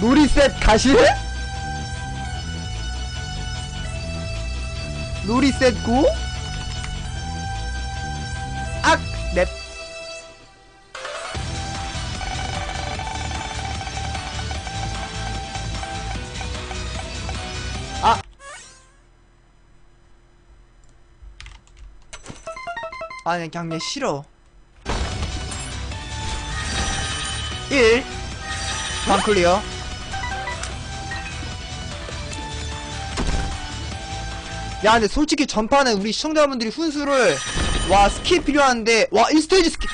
놀이셋 가실래? 놀이셋 고? 악! 넵. 아! 아니 그냥 얘 싫어 1 방클리어 야 근데 솔직히 전판에 우리 시청자분들이 훈수를 와 스킵 필요한데 와 1스테이지 스킵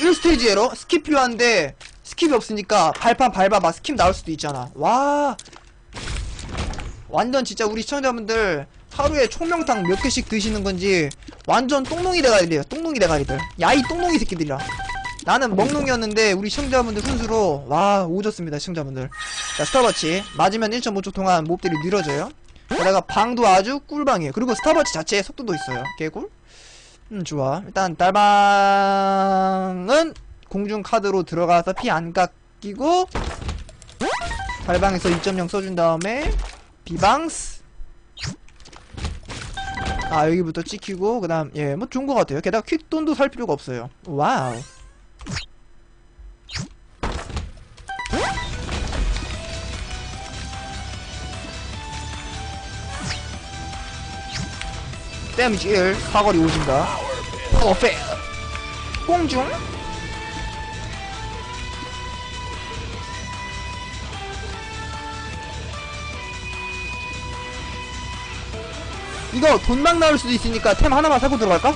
1스테이지 에러? 스킵 필요한데 스킵이 없으니까 발판 밟아봐. 스킵 나올 수도 있잖아. 와. 완전 진짜 우리 시청자분들 하루에 총명탕 몇 개씩 드시는 건지 완전 똥농이 대가리래요. 똥농이 대가리들. 야이 똥농이 새끼들이라. 나는 먹농이었는데 우리 시청자분들 훈수로 와 오졌습니다 시청자분들. 자 스타버치. 맞으면 1.5초 동안 몹들이 느려져요 게다가 방도 아주 꿀방이에요. 그리고 스타버치 자체에 속도도 있어요. 개꿀. 음 좋아. 일단 달방은 공중 카드로 들어가서 피 안 깎이고 달방에서 2.0 써준 다음에 비방스. 아 여기부터 찍히고 그 다음 예 뭐 좋은 것 같아요. 게다가 퀵돈도 살 필요가 없어요. 와우 데미지 1 사거리 오진다. 퍼펙 공중. 이거 돈 막 나올 수도 있으니까 템 하나만 사고 들어갈까?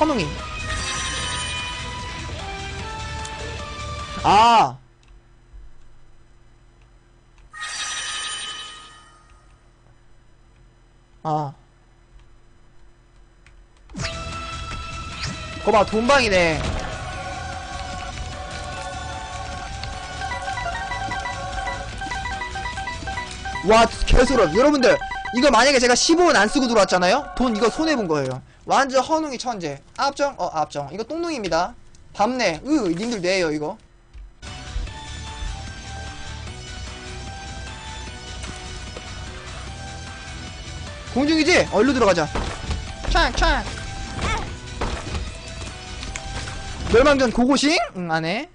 헌웅이. 아 아. 거봐, 돈방이네. 와, 개소름. 여러분들, 이거 만약에 제가 15원 안 쓰고 들어왔잖아요? 돈 이거 손해본 거예요. 완전 허둥이 천재. 아합정? 어, 아합정. 이거 똥둥입니다. 밤내. 으, 님들 내요, 이거. 공중이지? 어, 일로 들어가자. 촥, 촥. 멸망전 고고싱? 응, 안 해.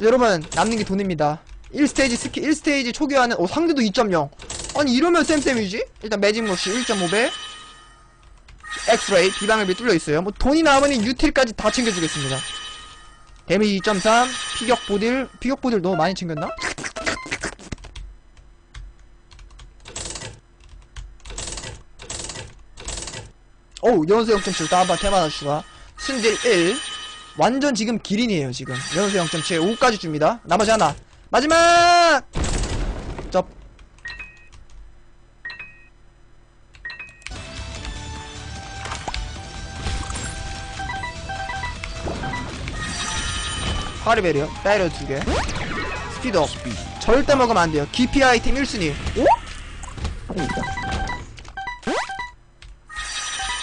여러분, 남는 게 돈입니다. 1스테이지 스키, 1스테이지 초기화는, 어, 상대도 2.0. 아니, 이러면 쌤쌤이지? 일단 매직 로시 1.5배. 엑스레이, 비방을비 뚫려있어요. 뭐, 돈이 남으니 유틸까지 다 챙겨주겠습니다. 데미지 2.3, 피격 보딜, 피격 보딜 너무 많이 챙겼나? 어우 연수 0.7 다운바 테마나 추가 승질 1 완전 지금 기린이에요 지금. 연수 0.7 5까지 줍니다. 나머지 하나. 마지막! 쩝. 파리베리어 배리어 2개. 스피드업. 절대 먹으면 안 돼요. 기피 아이템 1순위. 오?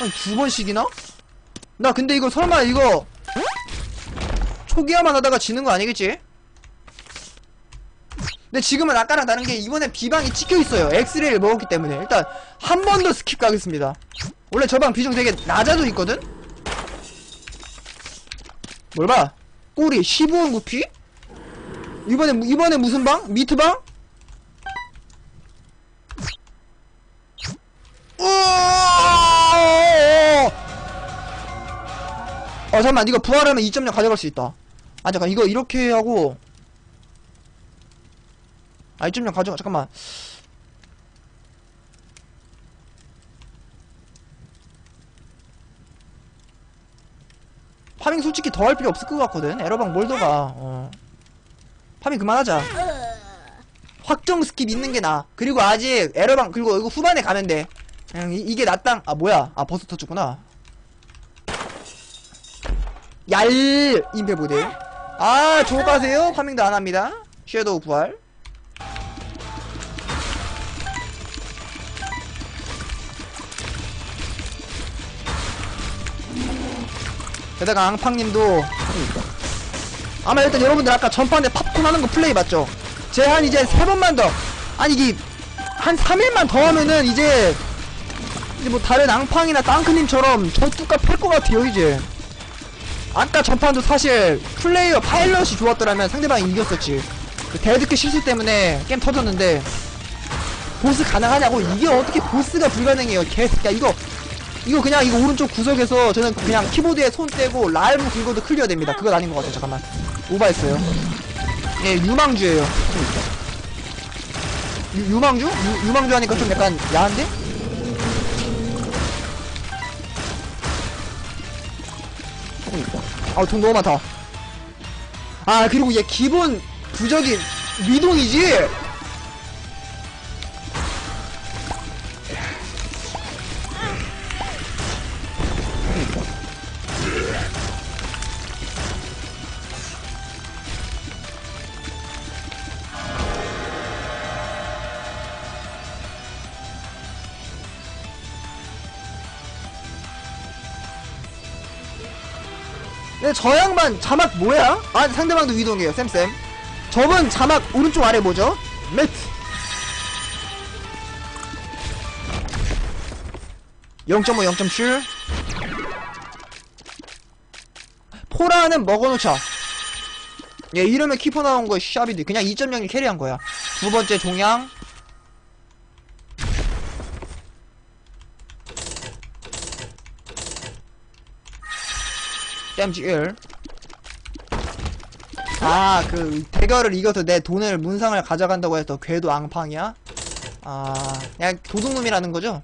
한두 번씩이나? 나 근데 이거 설마 이거 초기화만 하다가 지는 거 아니겠지? 근데 지금은 아까랑 다른 게 이번에 비방이 찍혀 있어요. 엑스레이를 먹었기 때문에 일단 한 번 더 스킵 가겠습니다. 원래 저 방 비중 되게 낮아져 있거든. 뭘 봐? 꼬리 15원 구피? 이번에 무- 이번에 무슨 방? 미트 방? 어 잠깐만 이거 부활하면 2.0 가져갈 수 있다. 아 잠깐 이거 이렇게 하고. 아 2.0 가져가 잠깐만. 파밍 솔직히 더 할 필요 없을 것 같거든? 에러방 몰더가 어. 파밍 그만하자. 확정 스킵 있는 게 나아 그리고 아직 에러방 그리고 이거 후반에 가면 돼. 그냥 이, 게 나땅. 아 뭐야? 아 버스 터졌구나 얄 임페 모델 아 조가세요? 파밍도 안합니다. 섀도우 부활. 게다가 앙팡님도 아마 일단 여러분들 아까 전판에 팝콘 하는 거 플레이 봤죠? 제 한 이제 세 번만 더. 아니 이게 한 3일만 더 하면은 이제 이제 뭐 다른 앙팡이나 땅크님처럼 전투가 팰 것 같아요 이제 아까 전판도 사실 플레이어 파일럿이 좋았더라면 상대방이 이겼었지. 그 데드크 실수 때문에 게임 터졌는데 보스 가능하냐고? 이게 어떻게 보스가 불가능해요? 개새끼야 이거. 이거 그냥 이거 오른쪽 구석에서 저는 그냥 키보드에 손 떼고 라이브 긁어도 클리어 됩니다. 그건 아닌 것 같아요 잠깐만. 오바했어요. 예 유망주예요. 유, 유망주? 유, 유망주 하니까 좀 약간 야한데? 아 돈 너무 많다. 아 그리고 얘 기본 부적이 미동이지 근데 저 양반 자막 뭐야? 아 상대방도 위동이에요. 쌤쌤. 저분 자막 오른쪽 아래 뭐죠? 매트 0.5 0.7 포라는 먹어놓자. 예 이러면 키퍼 나온 거 샤비드 그냥 2.0을 캐리한 거야. 두 번째 종양 1 아, 그, 대결을 이겨서 내 돈을, 문상을 가져간다고 해서 궤도 앙팡이야? 아, 그냥 도둑놈이라는 거죠?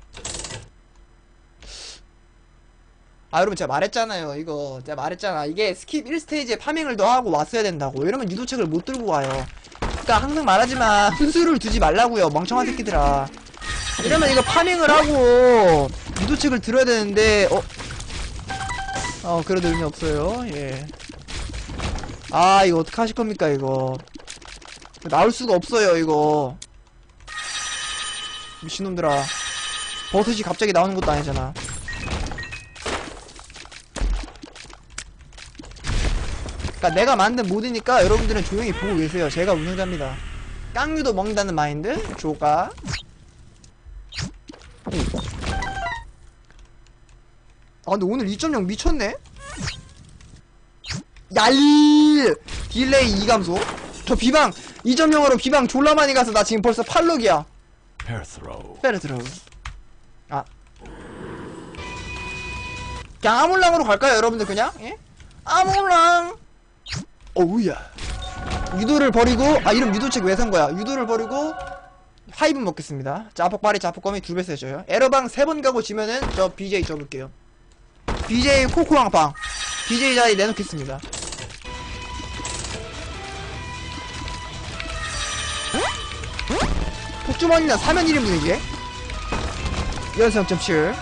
아, 여러분, 제가 말했잖아요. 이거, 제가 말했잖아. 이게 스킵 1스테이지에 파밍을 더 하고 왔어야 된다고. 이러면 유도책을 못 들고 가요. 그니까 항상 말하지만, 훈수를 두지 말라고요. 멍청한 새끼들아. 이러면 이거 파밍을 하고, 유도책을 들어야 되는데, 어? 어, 그래도 의미 없어요. 예. 아 이거 어떡하실 겁니까 이거? 나올 수가 없어요 이거. 미친놈들아. 버섯이 갑자기 나오는 것도 아니잖아. 그니까 내가 만든 모드니까 여러분들은 조용히 보고 계세요. 제가 운영자입니다. 깡류도 먹는다는 마인드? 조가 아 근데 오늘 2.0 미쳤네? 얄! 딜레이 2 감소. 저 비방 2.0으로 비방 졸라 많이 가서 나 지금 벌써 8록이야. Pair throw. 페르트로 아. 그냥 아몰랑으로 갈까요 여러분들 그냥? 예? 아몰랑! 어우야. 유도를 버리고 아 이름 유도책 왜 산 거야? 유도를 버리고 하이브 먹겠습니다. 자폭발이 자폭검이 두배 세져요. 에러방 세 번 가고 지면은 저 BJ 접을게요 BJ 코코왕방 BJ 자리 내놓겠습니다. 폭주머니나 사면 1인분 이게 연성 0.7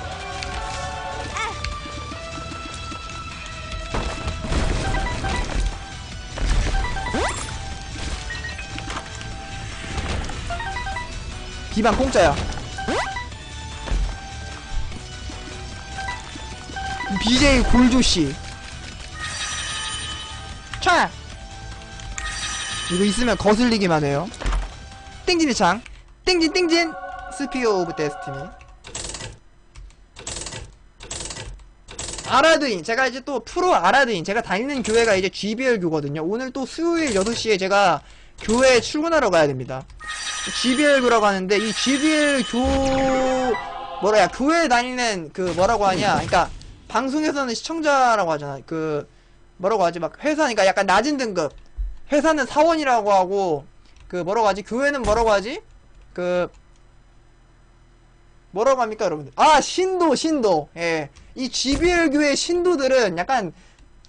비방 공짜야 BJ 골조씨. 차! 이거 있으면 거슬리기만 해요. 땡진의 창. 땡진 땡진! 스피어 오브 데스티니. 아라드인. 제가 이제 또 프로 아라드인. 제가 다니는 교회가 이제 GBL 교거든요. 오늘 또 수요일 8시에 제가 교회에 출근하러 가야 됩니다. GBL 교라고 하는데 이 GBL 교 뭐라 야? 교회 다니는 그 뭐라고 하냐? 그러니까 방송에서는 시청자라고 하잖아. 그 뭐라고 하지? 막 회사니까 약간 낮은 등급. 회사는 사원이라고 하고 그 뭐라고 하지? 교회는 뭐라고 하지? 그 뭐라고 합니까 여러분들? 아 신도 신도. 예 이 GBL 교회 신도들은 약간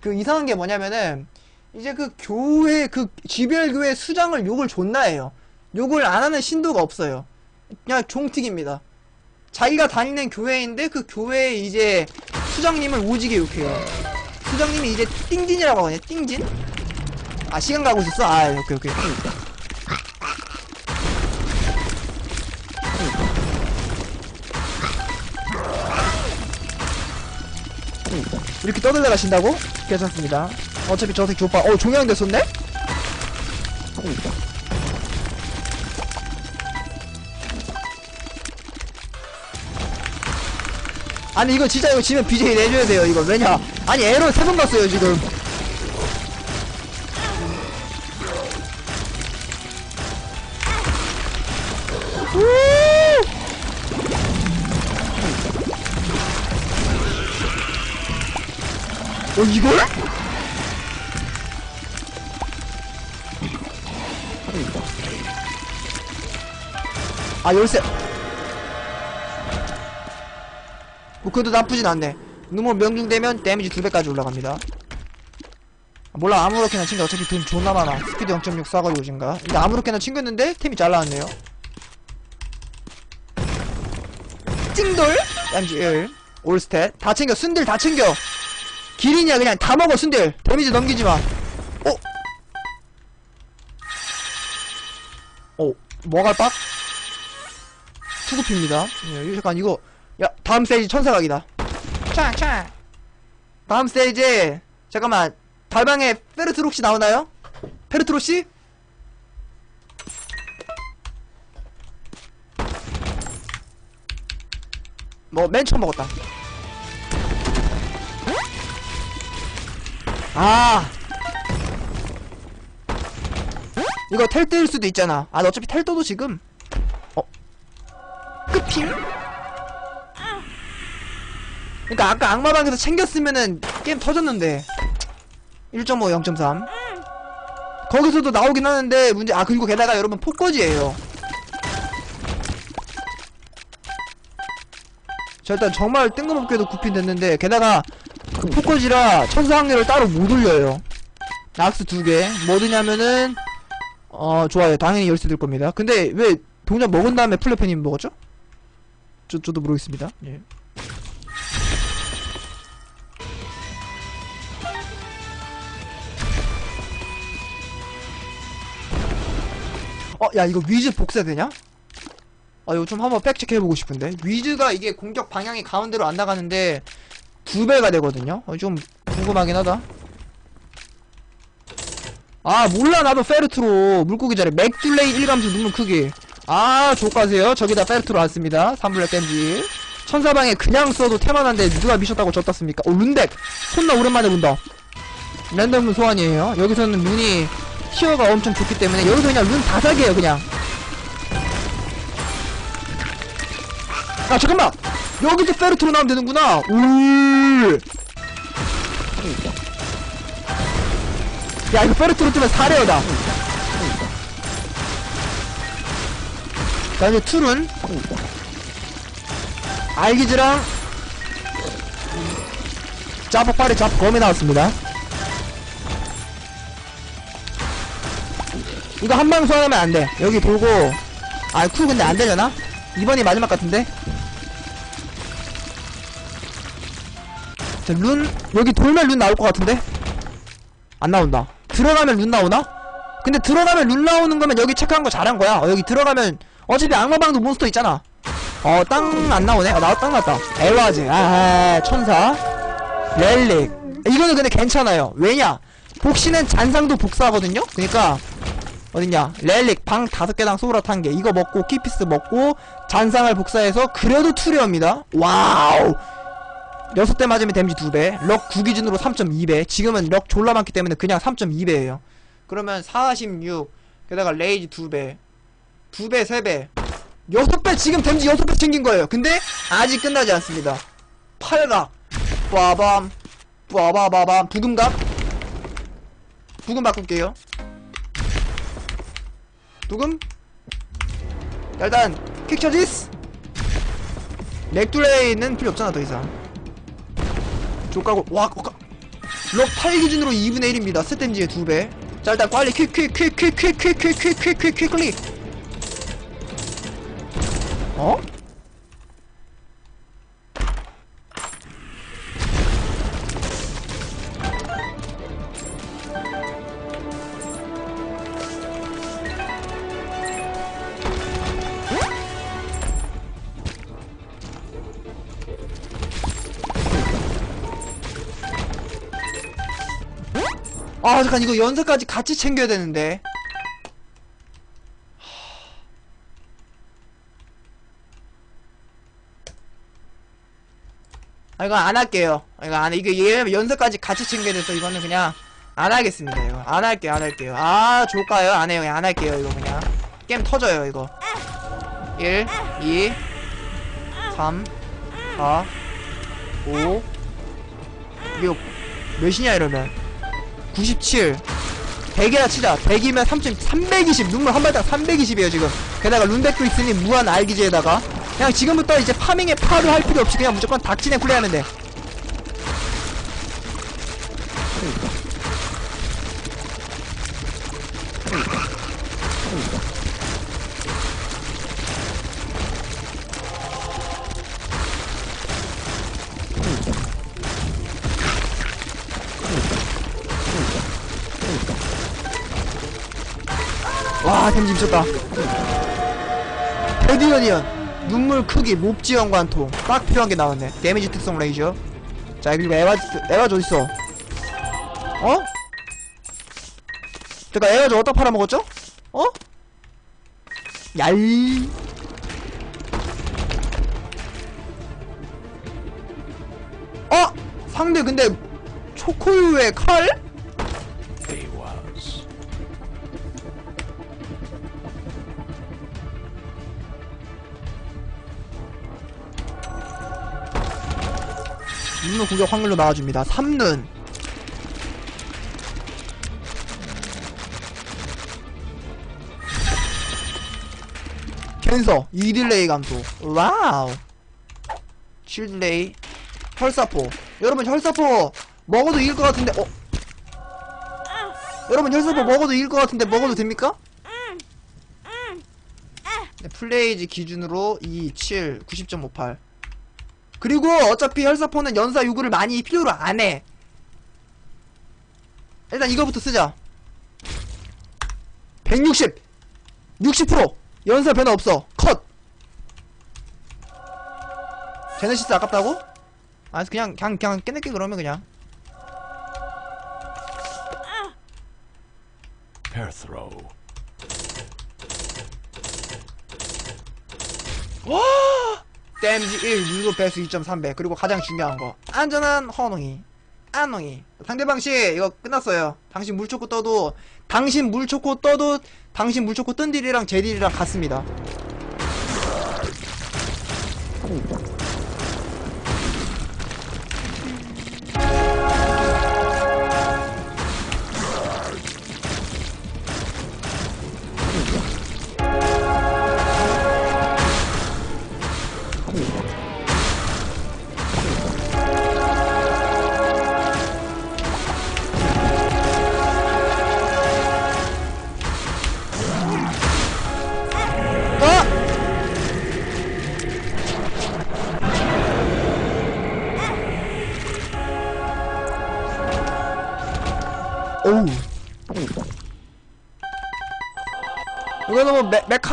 그 이상한 게 뭐냐면은 이제 그 교회 그 GBL 교회 수장을 욕을 존나 해요. 욕을 안 하는 신도가 없어요. 그냥 종특입니다. 자기가 다니는 교회인데 그 교회에 이제 수장님을 오지게 욕해요. 수장님이 이제 띵진이라고 하거든요. 띵진? 아 시간 가고 있었어? 아 오케이 오케이. 이렇게 떠들다 가신다고? 괜찮습니다. 어차피 저 새끼 좁아 어 종양 됐었네? 아니 이거 진짜 이거 지면 BJ 내줘야 돼요 이거 왜냐 아니 에러 세번 갔어요 지금 우! 어 이걸? 아 열쇠 뭐 그래도 나쁘진 않네. 누모 명중되면 데미지 2배까지 올라갑니다. 아, 몰라 아무렇게나 챙겨 어차피 돈 존나 많아. 스피드 0.6 싸가지고 진가? 근데 아무렇게나 챙겼는데 템이 잘 나왔네요. 찡돌? 데미지 1 올스탯. 다 챙겨 순들 다 챙겨. 기린이야 그냥. 다 먹어 순들. 데미지 넘기지마. 어? 어 뭐가 빡? 투구피입니다. 예, 잠깐 이거 야 다음 스테이지 천사각이다. 촥촥 다음 스테이지 잠깐만. 달방에 페르트로 혹시 나오나요? 페르트로씨? 뭐맨 처음 먹었다. 아. 이거 텔때일 수도 있잖아. 아 어차피 텔도도 지금. 어. 끝핑? 그니까 아까 악마방에서 챙겼으면은 게임 터졌는데. 1.5 0.3 거기서도 나오긴 하는데 문제 아 그리고 게다가 여러분 폭거지예요. 자 일단 정말 뜬금없게도 구핀 됐는데 게다가 그 폭거지라 천사 확률을 따로 못 올려요. 낙스 두개. 뭐드냐면은 어 좋아요. 당연히 열쇠 될 겁니다. 근데 왜 동전 먹은 다음에 플래페님 먹었죠? 저, 저도 모르겠습니다. 예. 어, 야, 이거 위즈 복사되냐? 아, 이거 좀 한번 팩체크 해보고 싶은데. 위즈가 이게 공격 방향이 가운데로 안 나가는데, 두 배가 되거든요? 어, 좀 궁금하긴 하다. 아, 몰라, 나도 페르트로. 물고기 자리. 맥둘레이 1감수 눈물 크기. 아, 족가세요. 저기다 페르트로 왔습니다. 3블랙 댐지. 천사방에 그냥 써도 태만한데 누가 미쳤다고 졌다습니까? 어, 룬덱! 혼나 오랜만에 본다. 랜덤 소환이에요. 여기서는 룬이 티어가 엄청 좋기 때문에 여기서 그냥 룬 다 사게요 그냥. 아 잠깐만! 여기서 페르트로 나오면 되는구나. 울. 야 이거 페르트로 뜨면 사레어다 자 이제 툴은? 알기즈랑? 자폭발이 자폭 검이 나왔습니다 이거 한 방 소환하면 안 돼. 여기 돌고. 아, 쿨 근데 안 되려나? 이번이 마지막 같은데? 자, 룬, 여기 돌면 룬 나올 것 같은데? 안 나온다. 들어가면 룬 나오나? 근데 들어가면 룬 나오는 거면 여기 체크한 거 잘한 거야. 어, 여기 들어가면, 어차피 악마방도 몬스터 있잖아. 어, 땅 안 나오네? 어, 나, 땅 났다. 에와즈, 아, 천사. 렐릭. 이거는 근데 괜찮아요. 왜냐? 복시는 잔상도 복사하거든요? 그니까, 어딨냐? 렐릭 방 다섯 개당 소울아트 한개 이거 먹고 키피스 먹고 잔상을 복사해서 그래도 투레어입니다. 와우! 여섯 대 맞으면 데미지 두배럭 9기준으로 3.2배. 지금은 럭 졸라 많기 때문에 그냥 3.2배예요. 그러면 46 게다가 레이지 두배 두 배 세배. 여섯 배 지금 데미지 여섯 배 챙긴 거예요. 근데 아직 끝나지 않습니다. 팔각 빠밤 빠바바밤. 부금갑 부금 바꿀게요 누금? 자, 일단 퀵처지스 맥둘레이는 필요 없잖아 더 이상 족가고 와 어, 럭8 기준으로 2분의 1입니다 스템지의 2배 자 일단 빨리 퀵퀵퀵퀵퀵퀵퀵퀵퀵퀵퀵퀵 클릭 어? 아 잠깐 이거 연사까지 같이 챙겨야 되는데. 아 이거 안 할게요. 이거 안 해. 이거 얘 연사까지 같이 챙겨야 돼서 이거는 그냥 안 하겠습니다 이거. 안 할게요 안 할게요. 아 좋을까요? 안 해요. 안 할게요 이거 그냥. 게임 터져요 이거. 1 2 3 4 5 6 몇이냐 이러면 97 100이나 치자. 100이면 3 320 눈물 한 발당 320이에요 지금. 게다가 룬백도 있으니 무한 알기지에다가 그냥 지금부터 이제 파밍에 파를 할 필요 없이 그냥 무조건 닥치네 플레이하면 돼 와 데미지 미쳤다 헤디언이언 눈물 크기 몹 지연 관통 딱 필요한 게 나왔네 데미지 특성 레이저 자 그리고 에바 에바즈 어딨어 어? 잠깐 에바즈 어디다 팔아먹었죠? 어? 얄 어? 상대 근데 초코우유의 칼? 3룬 공격 확률로 나와줍니다. 3눈 캔서 2딜레이 감소. 와우. 7딜레이 혈사포. 여러분 혈사포 먹어도 이길 것 같은데 어? 여러분 혈사포 먹어도 이길 것 같은데 먹어도 됩니까? 네, 플레이즈 기준으로 2, 7, 90.58 그리고 어차피 혈사포는 연사 요구를 많이 필요로 안 해. 일단 이거부터 쓰자. 160! 60%! 연사 변화 없어. 컷! 제네시스 아깝다고? 아, 그냥, 그냥, 그냥 깨낼게, 그러면 그냥. Throw. 와! 데미지 1, 유도 배수 2.3배. 그리고 가장 중요한 거. 안전한 허농이. 안농이. 상대방 씨, 이거 끝났어요. 당신 물초코 떠도, 당신 물초코 떠도, 당신 물초코 뜬 딜이랑 제 딜이랑 같습니다.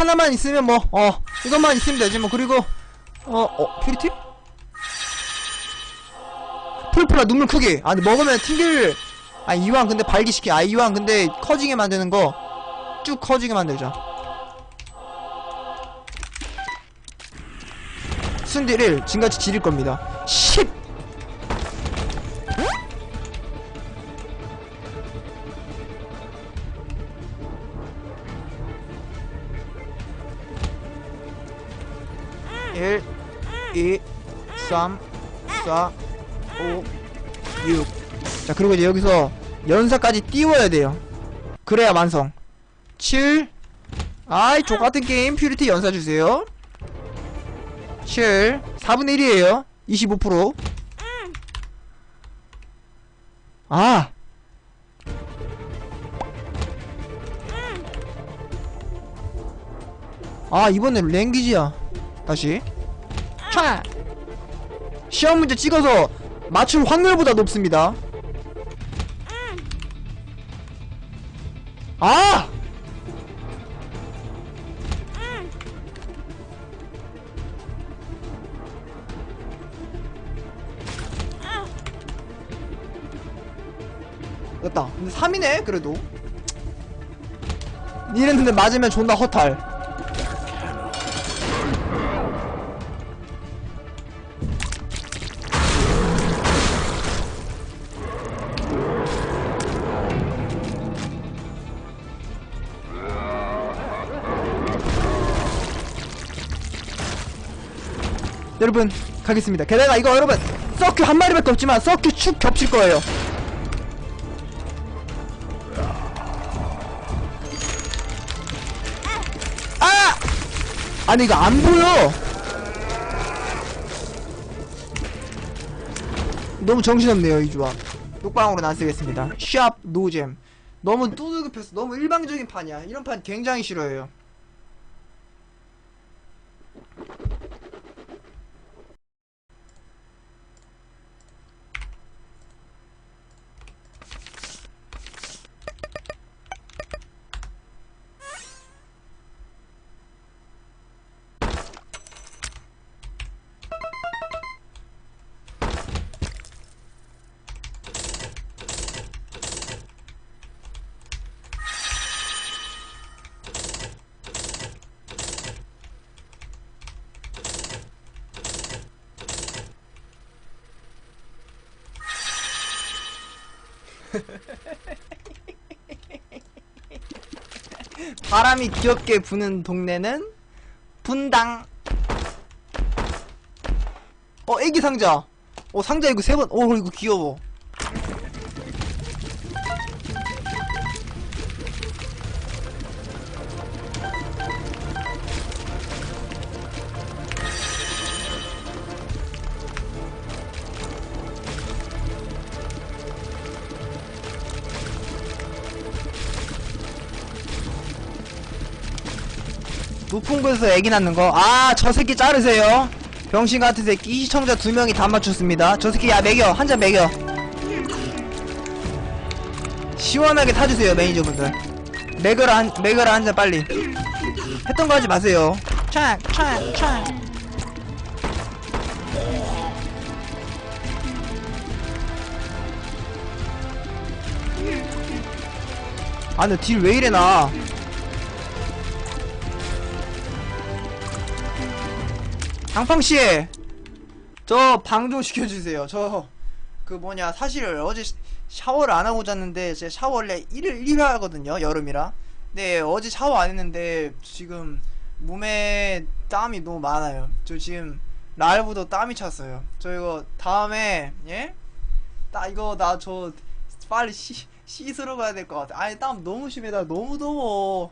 하나만 있으면 뭐, 어, 이것만 있으면 되지, 뭐, 그리고, 어, 어, 퓨리티? 풀플라 눈물 크기. 아, 근데 먹으면 튕길, 아, 이왕 근데 발기시키, 아, 이왕 근데 커지게 만드는 거, 쭉 커지게 만들자. 순디를 지금같이 지릴 겁니다. 10! 일, 이, 삼, 사, 오, 육. 자, 그리고 이제 여기서 연사까지 띄워야 돼요. 그래야 완성. 7. 아이, 족같은 게임 퓨리티 연사 주세요. 7 4분의 1이에요 25%아 아, 이번엔 랭귀지야. 다시. 차! 시험 문제 찍어서 맞출 확률보다 높습니다. 아! 됐다. 근데 3이네 그래도 이랬는데 맞으면 존나 허탈 여러분 가겠습니다. 게다가 이거 여러분 서큐 한 마리밖에 없지만 서큐 축 겹칠 거예요. 아! 아니 이거 안 보여. 너무 정신없네요 이 조합. 똑방으로 안 쓰겠습니다. 샵 노잼. 너무 뚜드급했어 너무 일방적인 판이야. 이런 판 굉장히 싫어해요 바람이 귀엽게 부는 동네는 분당. 어, 애기 상자. 어, 상자 이거 세 번. 어, 이거 귀여워. 높은 곳에서 애기 낳는 거. 아, 저 새끼 자르세요. 병신 같은 새끼. 시청자 두 명이 다 맞췄습니다. 저 새끼 야 매겨. 한 잔 매겨. 시원하게 타주세요, 매니저분들. 매겨라 한, 매겨라 한 잔 빨리. 했던 거 하지 마세요. 촥, 촥, 촥. 아, 근데 딜 왜 이래, 나. 장팡씨! 저 방 좀 시켜주세요. 저, 그 뭐냐, 사실 어제 시- 샤워를 안 하고 잤는데, 제 샤워 원래 1일 1회 하거든요, 여름이라. 네, 어제 샤워 안 했는데, 지금 몸에 땀이 너무 많아요. 저 지금 날부터 땀이 찼어요. 저 이거 다음에, 예? 나 이거 나 저 빨리 씻, 씻으러 가야 될 것 같아. 아니, 땀 너무 심해. 나 너무 더워.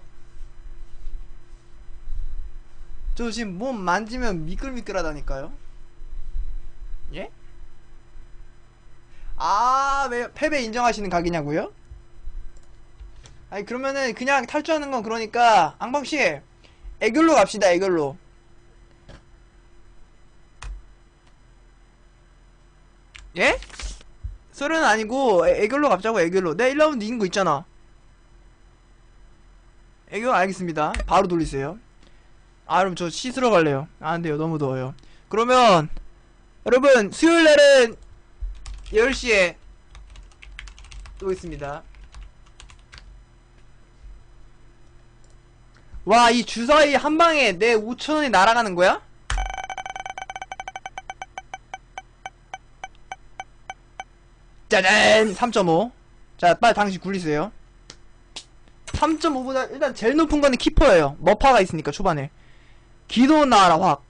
저 지금 몸 만지면 미끌미끌하다니까요. 예? 아, 왜 패배 인정하시는 각이냐고요? 아니 그러면은 그냥 탈주하는 건 그러니까 앙방 씨 애결로 갑시다. 애결로. 예? 소련은 아니고 애, 애결로 갑자고 애결로. 내 1라운드 이긴 거 있잖아. 애결 알겠습니다. 바로 돌리세요. 아 그럼 저 씻으러 갈래요. 아, 안돼요 너무 더워요. 그러면 여러분 수요일날은 10시에 오겠습니다. 와 이 주사위 한방에 내 5천원이 날아가는 거야? 짜잔! 3.5 자 빨리 당신 굴리세요. 3.5보다 일단 제일 높은 거는 키퍼예요. 머파가 있으니까 초반에 기도 나와라 확